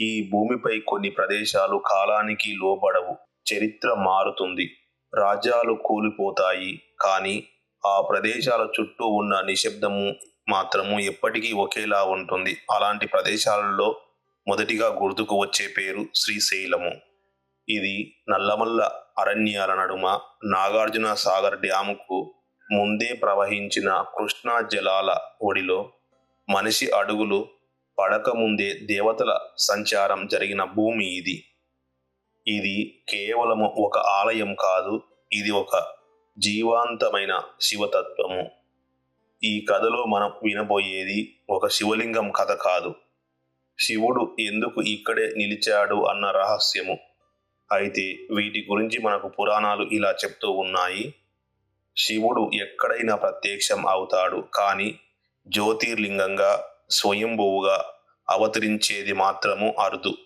ఈ భూమిపై కొన్ని ప్రదేశాలు కాలానికి లోబడవు. చరిత్ర మారుతుంది. రాజ్యాలు కూలిపోతాయి. కానీ ఆ ప్రదేశాల చుట్టూ ఉన్న నిశ్శబ్దము మాత్రము ఎప్పటికీ ఒకేలా ఉంటుంది. అలాంటి ప్రదేశాలలో మొదటిగా గుర్తుకు వచ్చే పేరు శ్రీశైలము. ఇది నల్లమల్ల అరణ్యాల నడుమ నాగార్జున సాగర్ డ్యాముకు ముందే ప్రవహించిన కృష్ణా జలాల ఒడిలో మనిషి అడుగులు పడక ముందే దేవతల సంచారం జరిగిన భూమి ఇది. ఇది కేవలము ఒక ఆలయం కాదు ఇది ఒక జీవాంతమైన శివతత్వము. ఈ కథలో మనం వినబోయేది ఒక శివలింగం కథ కాదు. శివుడు ఎందుకు ఇక్కడే నిలిచాడు అన్న రహస్యము. అయితే వీటి గురించి మనకు పురాణాలు ఇలా చెప్తూ ఉన్నాయి. శివుడు ఎక్కడైనా ప్రత్యక్షం అవుతాడు కానీ జ్యోతిర్లింగంగా స్వయంభువుగా అవతరించేది మాత్రము అరుదు.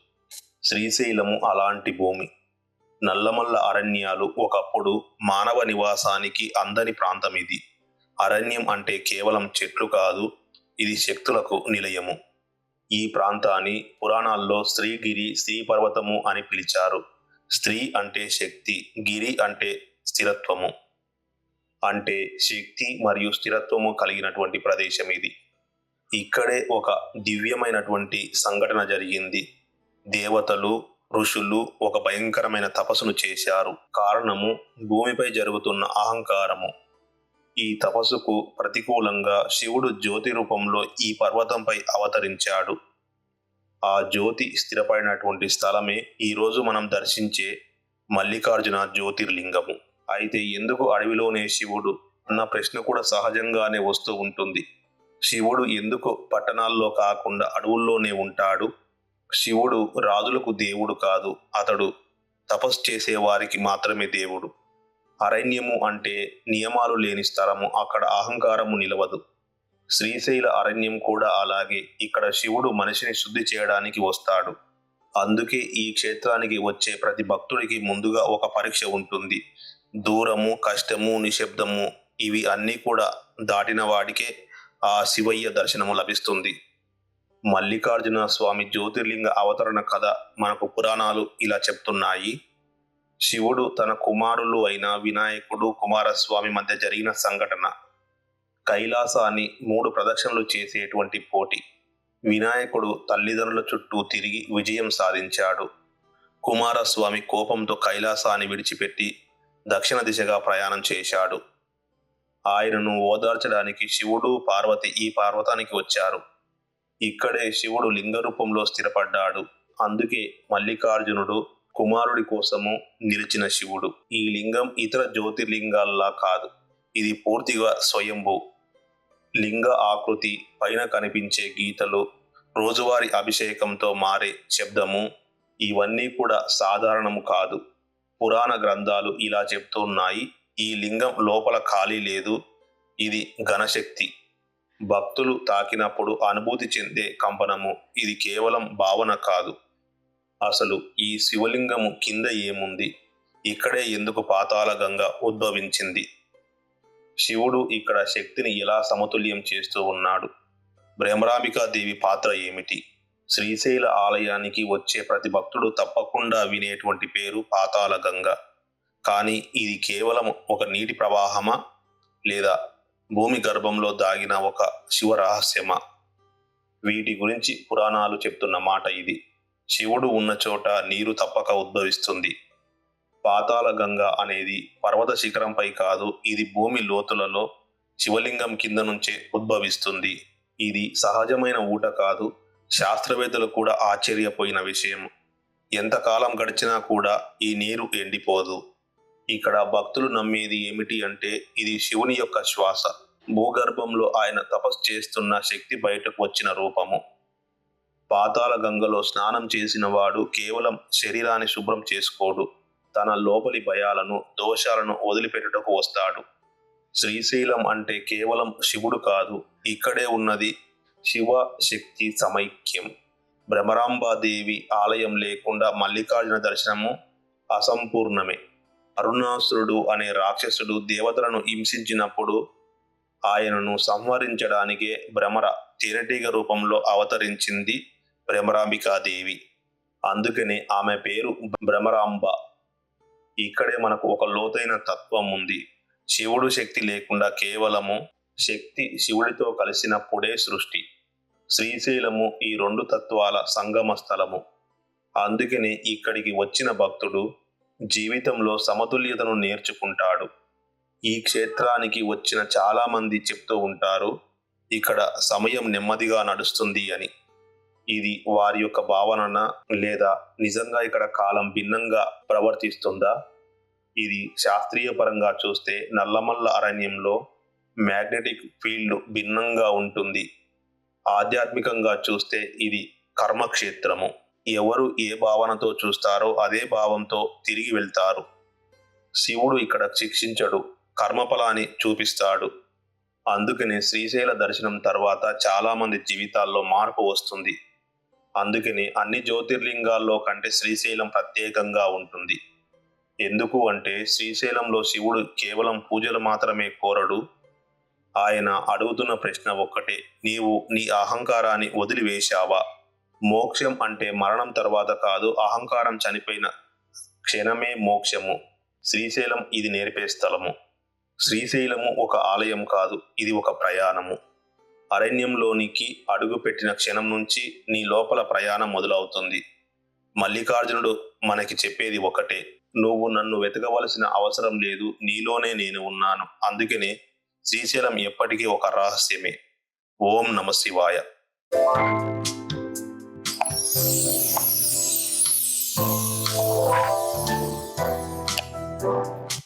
శ్రీశైలము అలాంటి భూమి. నల్లమల్ల అరణ్యాలు ఒకప్పుడు మానవ నివాసానికి అందని ప్రాంతం ఇది. అరణ్యం అంటే కేవలం చెట్లు కాదు ఇది శక్తులకు నిలయము. ఈ ప్రాంతాన్ని పురాణాల్లో స్త్రీగిరి స్త్రీ పర్వతము అని పిలిచారు. స్త్రీ అంటే శక్తి గిరి అంటే స్థిరత్వము. అంటే శక్తి మరియు స్థిరత్వము కలిగినటువంటి ప్రదేశం ఇది. ఇక్కడే ఒక దివ్యమైనటువంటి సంఘటన జరిగింది. దేవతలు ఋషులు ఒక భయంకరమైన తపస్సును చేశారు. కారణము భూమిపై జరుగుతున్న అహంకారము. ఈ తపస్సుకు ప్రతికూలంగా శివుడు జ్యోతి రూపంలో ఈ పర్వతంపై అవతరించాడు. ఆ జ్యోతి స్థిరపడినటువంటి స్థలమే ఈరోజు మనం దర్శించే మల్లికార్జున జ్యోతిర్లింగము. అయితే ఎందుకు అడవిలోనే శివుడు? అన్న ప్రశ్న కూడా సహజంగానే వస్తూ ఉంటుంది. శివుడు ఎందుకు పట్టణాల్లో కాకుండా అడవుల్లోనే ఉంటాడు. శివుడు రాజులకు దేవుడు కాదు అతడు తపస్సు చేసే వారికి మాత్రమే దేవుడు. అరణ్యము అంటే నియమాలు లేని స్థలము అక్కడ అహంకారము నిలవదు. శ్రీశైల అరణ్యం కూడా అలాగే ఇక్కడ శివుడు మనిషిని శుద్ధి చేయడానికి వస్తాడు. అందుకే ఈ క్షేత్రానికి వచ్చే ప్రతి భక్తుడికి ముందుగా ఒక పరీక్ష ఉంటుంది. దూరము కష్టము నిశ్శబ్దము ఇవి అన్నీ కూడా దాటిన వాడికే ఆ శివయ్య దర్శనము లభిస్తుంది. మల్లికార్జున స్వామి జ్యోతిర్లింగ అవతరణ కథ మనకు పురాణాలు ఇలా చెప్తున్నాయి. శివుడు తన కుమారులు అయిన వినాయకుడు కుమారస్వామి మధ్య జరిగిన సంఘటన. కైలాసాన్ని మూడు ప్రదక్షిణలు చేసేటువంటి పోటీ. వినాయకుడు తల్లిదండ్రుల చుట్టూ తిరిగి విజయం సాధించాడు. కుమారస్వామి కోపంతో కైలాసాన్ని విడిచిపెట్టి దక్షిణ దిశగా ప్రయాణం చేశాడు. ఆయనను ఓదార్చడానికి శివుడు పార్వతి ఈ పార్వతానికి వచ్చారు. ఇక్కడే శివుడు లింగ రూపంలో స్థిరపడ్డాడు. అందుకే మల్లికార్జునుడు కుమారుడి కోసము నిలిచిన శివుడు. ఈ లింగం ఇతర జ్యోతిర్లింగాల్లా కాదు. ఇది పూర్తిగా స్వయంభూ. లింగ ఆకృతి పైన కనిపించే గీతలు రోజువారీ అభిషేకంతో మారే శబ్దము ఇవన్నీ కూడా సాధారణము కాదు. పురాణ గ్రంథాలు ఇలా చెప్తున్నాయి ఈ లింగం లోపల ఖాళీ లేదు. ఇది ఘనశక్తి. భక్తులు తాకినప్పుడు అనుభూతి చెందే కంపనము. ఇది కేవలం భావన కాదు. అసలు ఈ శివలింగము కింద ఏముంది? ఇక్కడే ఎందుకు పాతాళ గంగ ఉద్భవించింది? శివుడు ఇక్కడ శక్తిని ఎలా సమతుల్యం చేస్తూ ఉన్నాడు? దేవి పాత్ర ఏమిటి? శ్రీశైల ఆలయానికి వచ్చే ప్రతి భక్తుడు తప్పకుండా వినేటువంటి పేరు పాతాళ గంగ. కానీ ఇది కేవలం ఒక నీటి ప్రవాహమా? లేదా భూమి గర్భంలో దాగిన ఒక శివ రహస్యమా వీటి గురించి పురాణాలు చెప్తున్న మాట ఇది. శివుడు ఉన్న చోట నీరు తప్పక ఉద్భవిస్తుంది. పాతాళ గంగ అనేది పర్వత శిఖరంపై కాదు ఇది భూమి లోతులలో శివలింగం కింద నుంచే ఉద్భవిస్తుంది. ఇది సహజమైన ఊట కాదు శాస్త్రవేత్తలు కూడా ఆశ్చర్యపోయిన విషయం. ఎంతకాలం గడిచినా కూడా ఈ నీరు ఎండిపోదు. ఇక్కడ భక్తులు నమ్మేది ఏమిటి అంటే ఇది శివుని యొక్క శ్వాస. భూగర్భంలో ఆయన తపస్సు చేస్తున్న శక్తి బయటకు వచ్చిన రూపము. పాతాల గంగలో స్నానం చేసిన వాడు కేవలం శరీరాన్ని శుభ్రం చేసుకోడు. తన లోపలి భయాలను దోషాలను వదిలిపెట్టుటకు వస్తాడు. శ్రీశైలం అంటే కేవలం శివుడు కాదు ఇక్కడే ఉన్నది శివ శక్తి సమైక్యం. భ్రమరాంబాదేవి ఆలయం లేకుండా మల్లికార్జున దర్శనము అసంపూర్ణమే. అరుణాసురుడు అనే రాక్షసుడు దేవతలను హింసించినప్పుడు ఆయనను సంహరించడానికే భ్రమర తేనెటీగ రూపంలో అవతరించింది భ్రమరాంబికాదేవి. అందుకనే ఆమె పేరు భ్రమరాంబ. ఇక్కడే మనకు ఒక లోతైన తత్వం ఉంది. శివుడు శక్తి లేకుండా కేవలము శక్తి శివుడితో కలిసినప్పుడే సృష్టి. శ్రీశైలము ఈ రెండు తత్వాల సంగమ స్థలము అందుకనే ఇక్కడికి వచ్చిన భక్తుడు జీవితంలో సమతుల్యతను నేర్చుకుంటాడు. ఈ క్షేత్రానికి వచ్చిన చాలామంది చెప్తూ ఉంటారు ఇక్కడ సమయం నెమ్మదిగా నడుస్తుంది అని. ఇది వారి యొక్క భావన లేదా నిజంగా ఇక్కడ కాలం భిన్నంగా ప్రవర్తిస్తుందా? ఇది శాస్త్రీయ పరంగా చూస్తే నల్లమల్ల అరణ్యంలో మ్యాగ్నెటిక్ ఫీల్డ్ భిన్నంగా ఉంటుంది. ఆధ్యాత్మికంగా చూస్తే ఇది కర్మక్షేత్రము. ఎవరు ఏ భావనతో చూస్తారో అదే భావంతో తిరిగి వెళ్తారు. శివుడు ఇక్కడ శిక్షించడు కర్మఫలాన్ని చూపిస్తాడు. అందుకనే శ్రీశైల దర్శనం తర్వాత చాలామంది జీవితాల్లో మార్పు వస్తుంది. అందుకని అన్ని జ్యోతిర్లింగాల్లో కంటే శ్రీశైలం ప్రత్యేకంగా ఉంటుంది. ఎందుకు అంటే శ్రీశైలంలో శివుడు కేవలం పూజలు మాత్రమే కోరడు. ఆయన అడుగుతున్న ప్రశ్న ఒక్కటే నీవు నీ అహంకారాన్ని వదిలివేశావా? మోక్షం అంటే మరణం తర్వాత కాదు అహంకారం చనిపోయిన క్షణమే మోక్షము. శ్రీశైలం ఇది నేర్పే స్థలము. శ్రీశైలము ఒక ఆలయం కాదు ఇది ఒక ప్రయాణము. అరణ్యంలోనికి అడుగు పెట్టిన క్షణం నుంచి నీ లోపల ప్రయాణం మొదలవుతుంది. మల్లికార్జునుడు మనకి చెప్పేది ఒకటే నువ్వు నన్ను వెతకవలసిన అవసరం లేదు నీలోనే నేను ఉన్నాను. అందుకనే శ్రీశైలం ఎప్పటికీ ఒక రహస్యమే. ఓం నమ శివాయ. Bye.